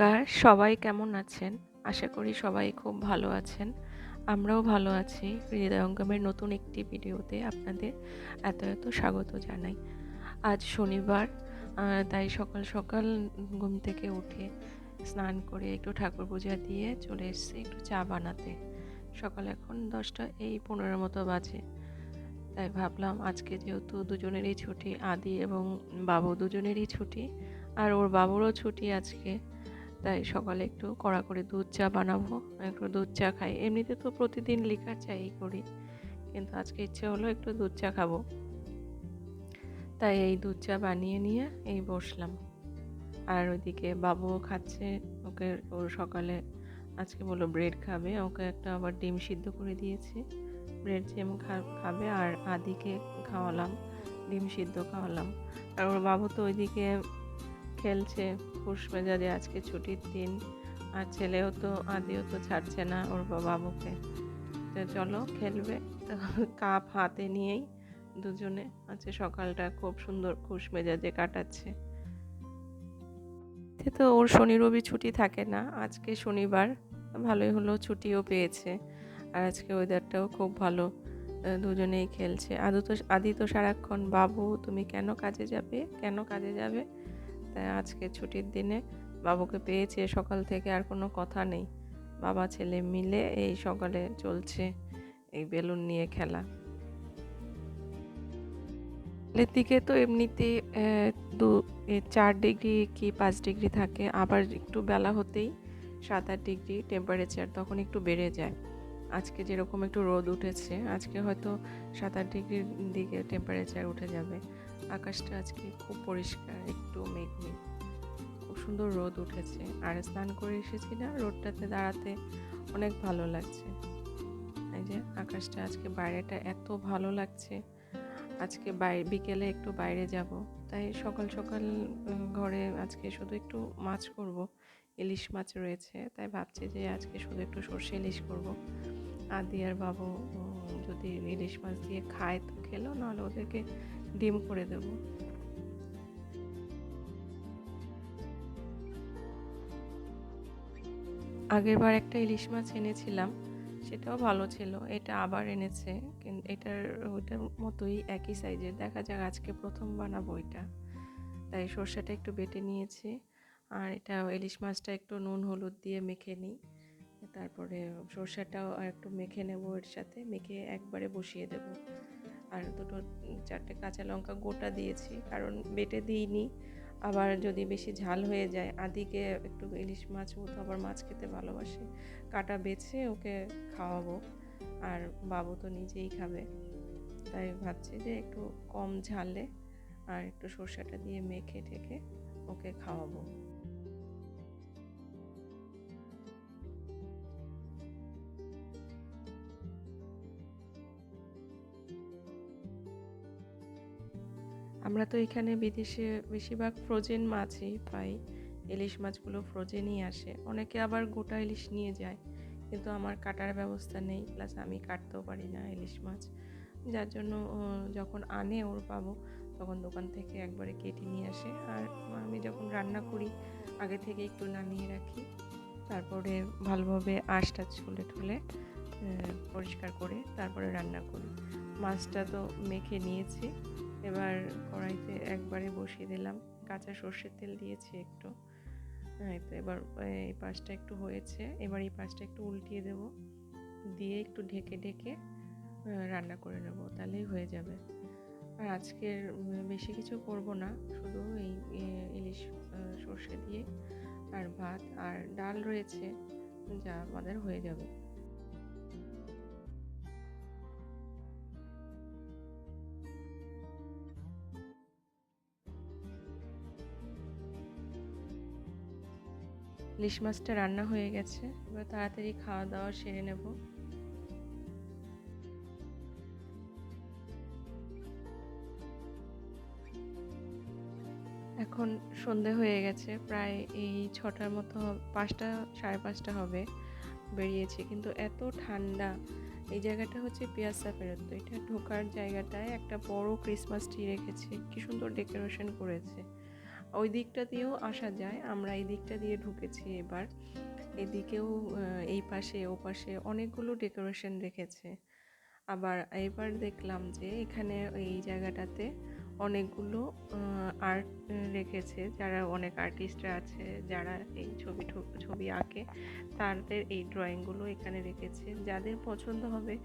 নমস্কার, সবাই কেমন আছেন? আশা করি সবাই খুব ভালো আছেন। আমরাও ভালো আছি। হৃদয়ঙ্গমের নতুন একটি ভিডিওতে আপনাদের এত এত স্বাগত জানাই। আজ শনিবার তাই সকাল সকাল ঘুম থেকে উঠে স্নান করে একটু ঠাকুর পূজা দিয়ে চলে এসেছি একটু চা বানাতে। সকাল এখন দশটা, এই পনেরো মতো বাজে। তাই ভাবলাম আজকে যেহেতু দুজনেরই ছুটি, আদি এবং বাবু দুজনেরই ছুটি, আর ওর বাবুরও ছুটি আজকে। তাই সকালে একটু কড়া করে দুধ চা বানাবো, একটু দুধ চা খাই। এমনিতে তো প্রতিদিন লিকার চাই করি, কিন্তু আজকে ইচ্ছে হলো একটু দুধ চা খাব। তাই এই দুধ চা বানিয়ে নিয়ে এই বসলাম। আর ওইদিকে বাবুও খাচ্ছে, ওকে ওর সকালে আজকে বলল ব্রেড খাবে, ওকে একটা আবার ডিম সিদ্ধ করে দিয়েছি। ব্রেড জ্যাম খাবে আর আদিকে খাওয়ালাম, ডিম সিদ্ধ খাওয়ালাম। আর ওর বাবু তো ওইদিকে খেলছে। পুষ মেজাজে আজকে ছুটির দিন। আর ছেলেও তো, আদিও তো ছাড়ছে না ওর বাবুকে। তো চলো খেলবে। তো কাপ হাতে নিয়েই দুজনে আছে সকালটা খুব সুন্দর খুশ মেজাজে কাটাচ্ছে। এতে তো ওর শনি রবি ছুটি থাকে না। আজকে শনিবার ভালোই হলো, ছুটিও পেয়েছে। আর আজকে ওয়েদারটাও খুব ভালো। দুজনেই খেলছে। আদু তো, আদি তো সারাক্ষণ, বাবু, তুমি কেন কাজে যাবে? কেন কাজে যাবে? তাই আজকে ছুটির দিনে বাবুকে পেয়েছে সকাল থেকে আর কোনো কথা নেই। বাবা, ছেলে মিলে এই সকালে চলছে এই বেলুন নিয়ে খেলা। দিকে তো এমনিতে দু চার ডিগ্রি কি পাঁচ ডিগ্রি থাকে, আবার একটু বেলা হতেই সাত আট ডিগ্রি টেম্পারেচার তখন একটু বেড়ে যায়। আজকে যেরকম একটু রোদ উঠেছে, আজকে হয়তো সাত আট ডিগ্রির দিকে টেম্পারেচার উঠে যাবে। আকাশটা আজকে খুব পরিষ্কার, একটু মেঘ মেঘ খুব সুন্দর রোদ উঠেছে। আর স্নান করে এসেছি না, রোদটাতে দাঁড়াতে অনেক ভালো লাগছে। এই যে আকাশটা আজকে বাইরেটা এত ভালো লাগছে। আজকে বাইরে বিকেলে একটু বাইরে যাব। তাই সকাল সকাল ঘরে আজকে শুধু একটু মাছ করব, ইলিশ মাছ রয়েছে। তাই ভাবছি যে আজকে শুধু একটু সর্ষে ইলিশ করব। আদি আর বাবু যদি ইলিশ মাছ দিয়ে খায় তো খেলো, নাহলে ওদেরকে ডিম করে দেব। আগের বার একটা ইলিশ মাছ এনেছিলাম, সেটাও ভালো ছিল, এটা আবার এনেছে এটার, ওইটার মতোই একই সাইজের দেখা যাক আজকে প্রথম বানাবো এটা। তাই সর্ষেটা একটু বেটে নিয়েছি, আর এটা ইলিশ মাছটা একটু নুন, হলুদ দিয়ে মেখে নিই। তারপরে সর্ষেটাও আর একটু মেখে নেব এর সাথে, মেখে একবারে বসিয়ে দেব। আর দুটো, চারটে কাঁচা লঙ্কা গোটা দিয়েছি, কারণ বেটে দিইনি। আবার যদি বেশি ঝাল হয়ে যায়, আদিকে একটু ইলিশ মাছ ও তো আবার মাছ খেতে ভালোবাসে, কাটা বেছে ওকে খাওয়াবো। আর বাবু তো নিজেই খাবে, তাই ভাবছি যে একটু কম ঝালে আর একটু সর্ষেটা দিয়ে মেখে ঠেকে ওকে খাওয়াবো। আমরা তো এখানে বিদেশে বেশিরভাগ ফ্রোজেন মাছই পাই। ইলিশ মাছগুলো ফ্রোজেনই আসে। অনেকে আবার গোটা ইলিশ নিয়ে যায়। কিন্তু আমার কাটার ব্যবস্থা নেই। প্লাস আমি কাটতেও পারি না ইলিশ মাছ। যার জন্য যখন আনে ওর পাবো তখন দোকান থেকে একবারে কেটে নিয়ে আসে। আর আমি যখন রান্না করি, আগে থেকে একটু নামিয়ে রাখি। তারপরে ভালোভাবে আঁশটা ছুলে ঠুলে পরিষ্কার করে তারপরে রান্না করি। মাছটা তো মেখে নিয়েছি। এবার কড়াইতে একবারে বসিয়ে দিলাম। কাঁচা সর্ষের তেল দিয়েছি একটু। তো এবার, এই পাশটা একটু হয়েছে। এবার এই পাশটা একটু উল্টিয়ে দেব। দিয়ে একটু ঢেকে ঢেকে রান্না করে নেব। তাহলেই হয়ে যাবে। আর আজকের বেশি কিছু করব না। শুধু এই ইলিশ সর্ষে দিয়ে আর ভাত আর ডাল রয়েছে। যা আমাদের হয়ে যাবে। ইলিশ মাছটা রান্না হয়ে গেছে। এবার তাড়াতাড়ি খাওয়া দাওয়া সেরে নেব। এখন সন্ধে হয়ে গেছে, প্রায় এই ছটার মতো, পাঁচটা, সাড়ে পাঁচটা হবে, বেরিয়েছি। কিন্তু এত ঠান্ডা, এই জায়গাটা হচ্ছে পিয়াসা ফেরত। এটা ঢোকার জায়গাটায় একটা বড় ক্রিসমাস ট্রি রেখেছে। কি সুন্দর ডেকোরেশন করেছে। ওই দিকটা দিয়েও আসা যায়। আমরা এই দিকটা দিয়ে ঢুকেছি এবার। এদিকেও এই পাশে, ও পাশে অনেকগুলো ডেকোরেশন রেখেছে। আবার এবার দেখলাম যে এখানে এই জায়গাটাতে অনেকগুলো আর্ট রেখেছে। যারা অনেক আর্টিস্টরা আছে, যারা এই ছবি ছবি আঁকে, তাদের এই ড্রয়িংগুলো এখানে রেখেছে। যাদের পছন্দ হবে,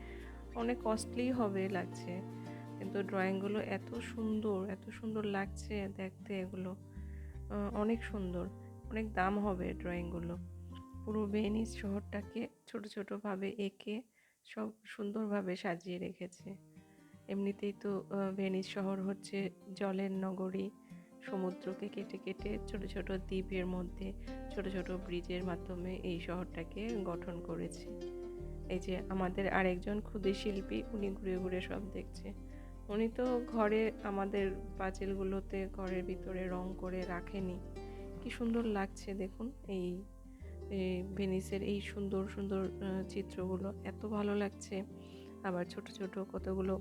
অনেক কস্টলি হবে লাগছে। কিন্তু ড্রয়িংগুলো এত সুন্দর এত সুন্দর লাগছে দেখতে এগুলো। অনেক সুন্দর। অনেক দাম হবে ড্রয়িংগুলো পুরো ভেনিস শহরটাকে ছোট ছোটোভাবে এঁকে সব সুন্দরভাবে সাজিয়ে রেখেছে। এমনিতেই তো ভেনিস শহর হচ্ছে জলের নগরী। সমুদ্রকে কেটে কেটে ছোট ছোট দ্বীপের মধ্যে, ছোট ছোট ব্রিজের মাধ্যমে এই শহরটাকে গঠন করেছে। এই যে আমাদের আরেকজন ক্ষুদে শিল্পী, উনি ঘুরে ঘুরে সব দেখছে। উনি তো ঘরে আমাদের পাঁচিলগুলোতে ঘরের ভিতরে রং করে রাখেনি। কি সুন্দর লাগছে দেখুন এই এই ভেনিসের এই সুন্দর সুন্দর চিত্রগুলো। এত ভালো লাগছে। আবার ছোট ছোট কতগুলো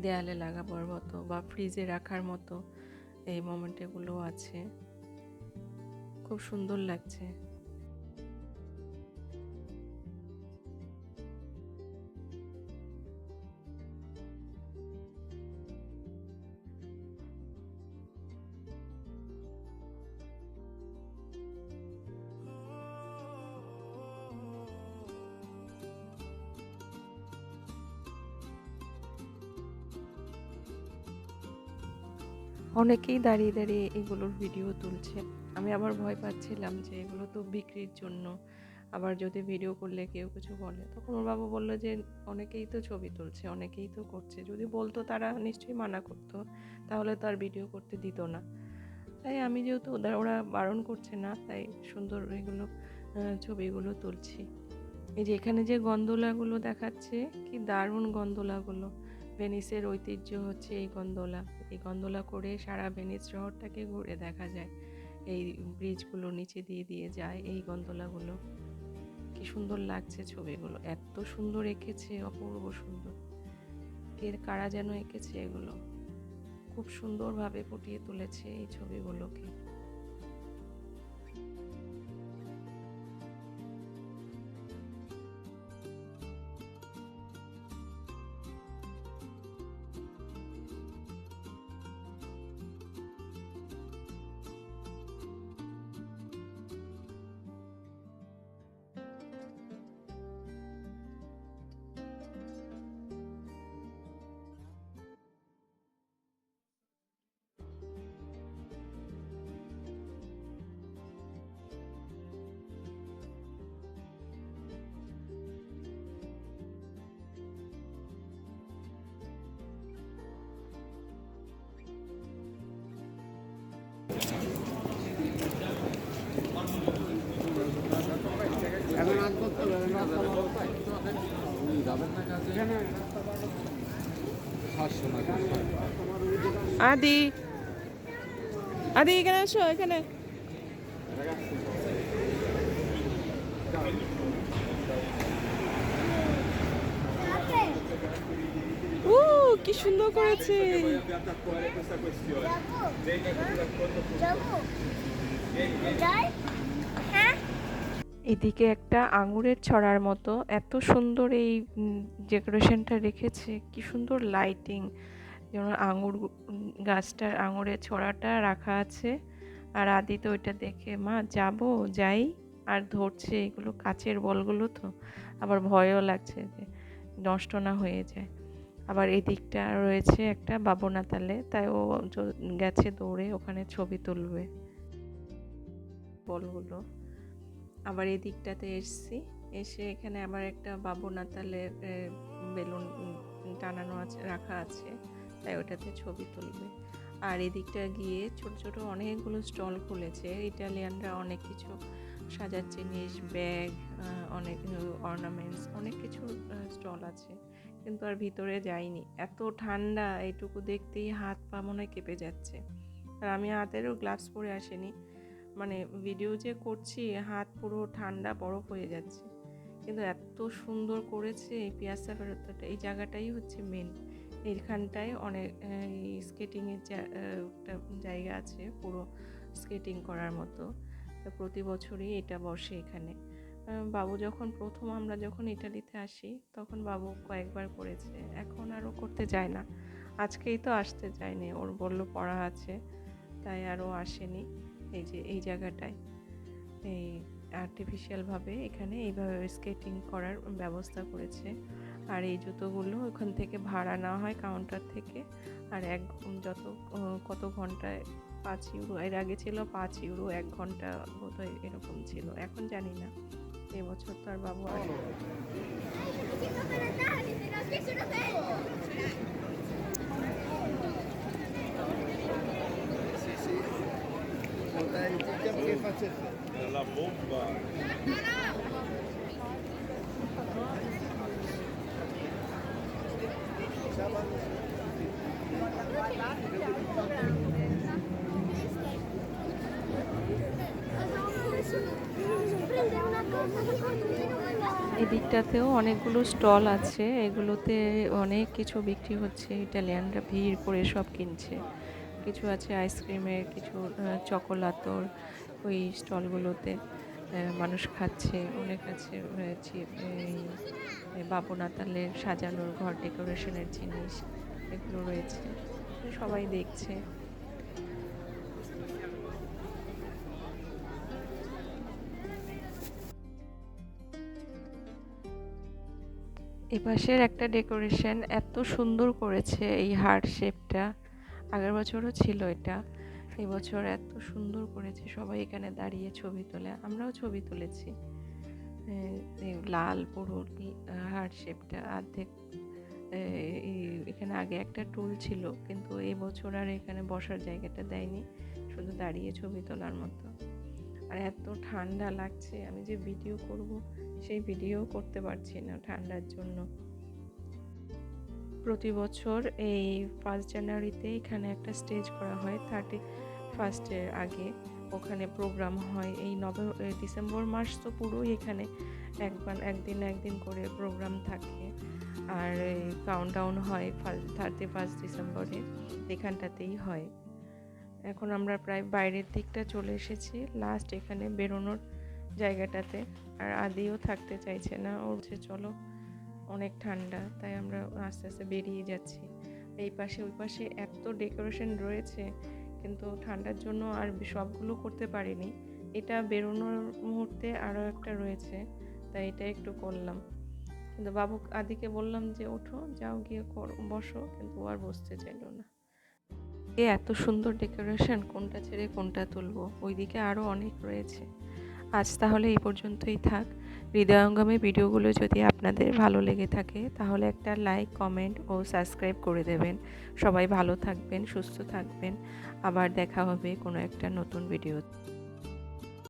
দেয়ালে লাগাবার মতো বা ফ্রিজে রাখার মতো এই মোমেন্টগুলো আছে। খুব সুন্দর লাগছে। অনেকেই দাঁড়িয়ে দাঁড়িয়ে এগুলোর ভিডিও তুলছে। আমি আবার ভয় পাচ্ছিলাম যে এগুলো তো বিক্রির জন্য। আবার যদি ভিডিও করলে কেউ কিছু বলে। তখন ওর বাবা বলল যে, অনেকেই তো ছবি তুলছে, অনেকেই তো করছে। যদি বলতো তারা নিশ্চয়ই মানা করতো। তাহলে তো আর ভিডিও করতে দিত না। তাই আমি যেহেতু ওদের ওরা বারণ করছে না, তাই সুন্দর এগুলো ছবিগুলো তুলছি। এই যে এখানে যে গন্ডোলাগুলো দেখাচ্ছে, কি দারুণ গন্ডোলাগুলো ভেনিসের ঐতিহ্য হচ্ছে এই গন্ডোলা এই গন্ডোলা করে সারা ভেনিস শহরটাকে ঘুরে দেখা যায়। এই ব্রিজগুলো নিচে দিয়ে দিয়ে যায় এই গন্ডোলাগুলো কি সুন্দর লাগছে ছবিগুলো। এত সুন্দর এঁকেছে, অপূর্ব সুন্দর। কে কারা যেন এঁকেছে এগুলো? খুব সুন্দরভাবে ফুটিয়ে তুলেছে এই ছবিগুলোকে। আদি আদি এখানে আসো এখানে ও কি সুন্দর করেছে এদিকে একটা আঙুরের ছড়ার মতো, এত সুন্দর এই ডেকোরেশনটা রেখেছে, কি সুন্দর লাইটিং যেমন আঙুর গাছটার আঙুরের ছড়াটা রাখা আছে। আর আদি তো ওইটা দেখে, মা, যাব, যাই। আর ধরছে এগুলো কাচের বলগুলো তো, আবার ভয়ও লাগছে যে নষ্ট না হয়ে যায়। আবার এদিকটা রয়েছে একটা বাবনাতালে, তাই ও গেছে দৌড়ে, ওখানে ছবি তুলবে বলগুলো। আবার এই দিকটাতে এসছি। এসে এখানে আবার একটা বাবু নাতালের বেলুন টানানো আছে, রাখা আছে, তাই ওটাতে ছবি তুলবে। আর এদিকটা গিয়ে ছোট ছোট অনেকগুলো স্টল খুলেছে। ইটালিয়ানরা অনেক কিছু সাজার জিনিস ব্যাগ অনেক অর্নামেন্টস, অনেক কিছু স্টল আছে। কিন্তু আর ভিতরে যাইনি। এত ঠান্ডা এইটুকু দেখতেই হাত পা মনে কেঁপে যাচ্ছে। আর আমি হাতেরও গ্লাভস পরে আসিনি। মানে ভিডিও যে করছি, হাত পুরো ঠান্ডা বরফ হয়ে যাচ্ছে। কিন্তু এত সুন্দর করেছে এই পিয়াসা ফেরতটা এই জায়গাটাই হচ্ছে মেন এইখানটায় অনেক স্কেটিংয়ের একটা জায়গা আছে পুরো স্কেটিং করার মতো। প্রতি বছরই এটা বসে এখানে। বাবু যখন প্রথম আমরা যখন ইটালিতে আসি, তখন বাবু কয়েকবার করেছে। এখন আরও করতে যায় না। আজকেই তো আসতে চায়নি ওর বলল পড়া আছে, তাই আরও আসেনি। এই যে এই জায়গাটায় এই আর্টিফিশিয়ালভাবে এখানে এইভাবে স্কেটিং করার ব্যবস্থা করেছে আর এই জুতোগুলো ওখান থেকে ভাড়া নেওয়া হয় কাউন্টার থেকে আর এক যত কত ঘন্টায় পাঁচ ইউরো এর আগে ছিল পাঁচ ইউরো এক ঘণ্টা বোধহয় এরকম ছিল এখন জানি না এবছর তো আর বাবু আসে La bomba. এদিকটাতেও অনেকগুলো স্টল আছে এগুলোতে অনেক কিছু বিক্রি হচ্ছে ইটালিয়ানরা ভিড় করে সব কিনছে কিছু আছে আইসক্রিমের কিছু চকোলাতর ওই স্টলগুলোতে মানুষ খাচ্ছে, অনেক আছে রয়েছে বাবু সাজানোর ঘর, ডেকোরেশনের জিনিস, এগুলো রয়েছে, সবাই দেখছে। এপাশের একটা ডেকোরেশন এত সুন্দর করেছে এই হার্ট শেপটা। আগের বছরও ছিল এটা। এই বছর এত সুন্দর করেছে, সবাই এখানে দাঁড়িয়ে ছবি তোলে। আমরাও ছবি তুলেছি। লাল পুরো হার্ট শেপটা অর্ধেক এখানে আগে একটা টুল ছিল, কিন্তু এই বছর আর এখানে বসার জায়গাটা দেয়নি, শুধু দাঁড়িয়ে ছবি তোলার মতো। আর এত ঠান্ডা লাগছে, আমি যে ভিডিও করব, সেই ভিডিও করতে পারছি না ঠান্ডার জন্য। প্রতি বছর এই ফার্স্ট জানুয়ারিতে এখানে একটা স্টেজ করা হয় থার্টি ফার্স্টের আগে। ওখানে প্রোগ্রাম হয়, এই নভেম্বর ডিসেম্বর মাস তো পুরোই এখানে একবার, একদিন একদিন করে প্রোগ্রাম থাকে। আর কাউন্টডাউন হয় ফার্স্ট থার্টি ফার্স্ট ডিসেম্বরে এখানটাতেই হয়। এখন আমরা প্রায় বাইরের দিকটা চলে এসেছি লাস্ট এখানে বেরোনোর জায়গাটাতে। আর আদিও থাকতে চাইছে না, ও বলছে, চলো অনেক ঠান্ডা, তাই আমরা আস্তে আস্তে বেরিয়ে যাচ্ছি। এই পাশে, ওই পাশে এত ডেকোরেশন রয়েছে, কিন্তু ঠান্ডার জন্য আর সবগুলো করতে পারিনি। এটা বেরোনোর মুহূর্তে আরও একটা রয়েছে, তাই এটা একটু করলাম। কিন্তু বাবু আদিকে বললাম যে, ওঠো, যাও গিয়ে বসো। কিন্তু আর বসতে চাইলো না। এ এত সুন্দর ডেকোরেশন কোনটা ছেড়ে কোনটা তুলবো? ওইদিকে আরও অনেক রয়েছে। আজ তাহলে এই পর্যন্তই থাক। হৃদয়ঙ্গমে ভিডিওগুলো যদি আপনাদের ভালো লেগে থাকে, তাহলে একটা লাইক কমেন্ট ও সাবস্ক্রাইব করে দেবেন। সবাই ভালো থাকবেন, সুস্থ থাকবেন। আবার দেখা হবে কোনো একটা নতুন ভিডিও